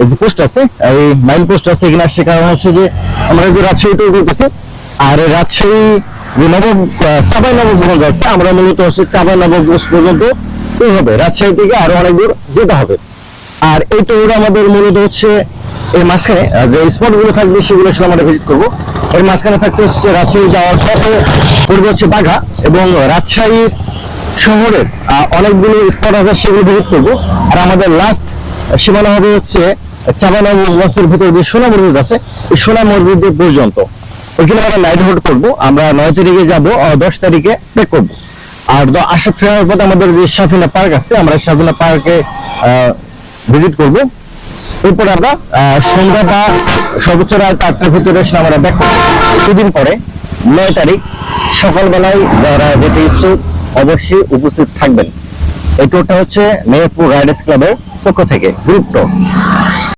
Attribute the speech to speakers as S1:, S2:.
S1: এই যে পোস্ট আছে, এই মাইল পোস্ট আছে এখানে আসছে কারণ হচ্ছে যে আমরা যে রাজশাহী ট্যুর করতেছি, আর রাজশাহী যে নবম চাঁপাই নবগঞ্জ আছে আমরা মূলত হচ্ছে চাঁপাই নবগঞ্জ পর্যন্ত হবে। রাজশাহী থেকে আরও অনেক দূর যেতে হবে। আর এই ট্যুর আমাদের মূলত হচ্ছে এর মাঝখানে যে স্পটগুলো থাকবে সেগুলো আসলে আমরা ভিজিট করব। এর মাঝখানে থাকতে হচ্ছে রাজশাহী যাওয়ার পথে পড়বে হচ্ছে বাঘা এবং রাজশাহী শহরের অনেকগুলো স্পট আছে সেগুলো ভিজিট করব। আর আমাদের লাস্ট সীমানা হবে হচ্ছে চাবানা মসজিদের ভিতরে যে সোনা মসজিদ আছে এই সোনা মসজিদ পর্যন্ত ওইখানে আমরা নাইট হোল্ড করব। আমরা নয় তারিখে যাব দশ তারিখে ব্রেক করব। আর দ- আসা ফেরার পথে আমাদের যে সাফিনা পার্ক আছে আমরা সাফিনা পার্কে ভিজিট করব। এরপর আমরা আহ, সন্ধ্যা বা সর্বোচ্চ রাত আটটার ভিতরে এসে আমরা দেখো দুদিন পরে নয় তারিখ সকালবেলায় যারা যেতে ইচ্ছুক অবশ্যই উপস্থিত থাকবেন। এই টুরটা হচ্ছে মেহেরপুর রাইডার্স ক্লাবের পক্ষ থেকে গ্রুপ